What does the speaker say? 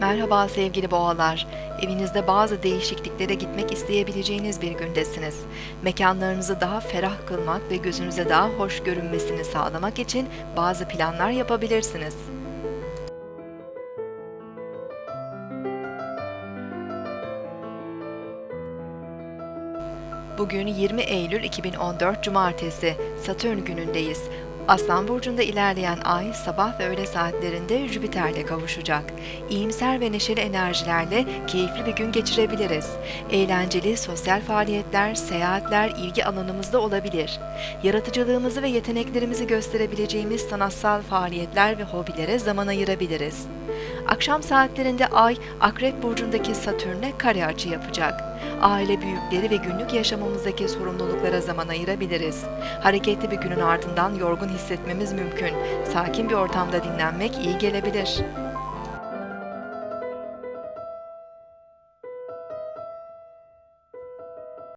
Merhaba sevgili boğalar. Evinizde bazı değişikliklere gitmek isteyebileceğiniz bir gündesiniz. Mekanlarınızı daha ferah kılmak ve gözünüze daha hoş görünmesini sağlamak için bazı planlar yapabilirsiniz. Bugün 20 Eylül 2014 Cumartesi, Satürn günündeyiz. Aslan burcunda ilerleyen ay sabah ve öğle saatlerinde Jüpiter'le kavuşacak. İyimser ve neşeli enerjilerle keyifli bir gün geçirebiliriz. Eğlenceli sosyal faaliyetler, seyahatler ilgi alanımızda olabilir. Yaratıcılığımızı ve yeteneklerimizi gösterebileceğimiz sanatsal faaliyetler ve hobilere zaman ayırabiliriz. Akşam saatlerinde Ay, Akrep Burcu'ndaki Satürn'e kare açı yapacak. Aile büyükleri ve günlük yaşamımızdaki sorumluluklara zaman ayırabiliriz. Hareketli bir günün ardından yorgun hissetmemiz mümkün. Sakin bir ortamda dinlenmek iyi gelebilir.